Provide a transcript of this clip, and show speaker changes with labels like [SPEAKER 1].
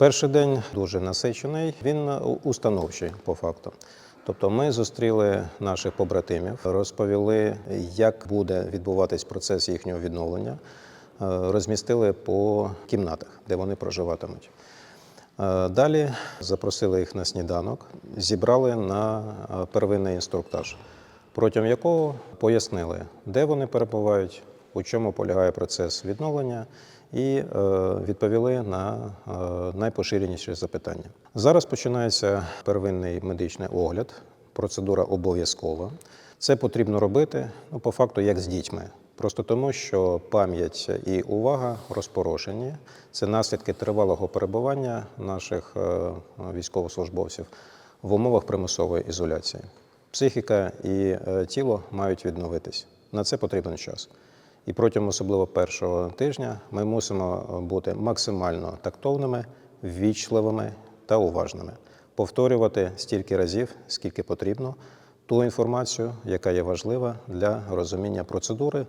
[SPEAKER 1] Перший день дуже насичений, він установчий по факту. Тобто ми зустріли наших побратимів, розповіли, як буде відбуватись процес їхнього відновлення, е, розмістили по кімнатах, де вони проживатимуть. Е, Далі запросили їх на сніданок, зібрали на е, первинний інструктаж, протягом якого пояснили, де вони перебувають, у чому полягає процес відновлення, і е, відповіли на е, найпоширеніші запитання. Зараз починається первинний медичний огляд. Процедура обов'язкова. Це потрібно робити ну, по факту як з дітьми. Просто тому, що пам'ять і увага розпорошені. Це наслідки тривалого перебування наших е, військовослужбовців в умовах примусової ізоляції. Психіка і тіло мають відновитись. На це потрібен час. І протягом особливо першого тижня ми мусимо бути максимально тактовними, ввічливими та уважними, повторювати стільки разів, скільки потрібно, ту інформацію, яка є важлива для розуміння процедури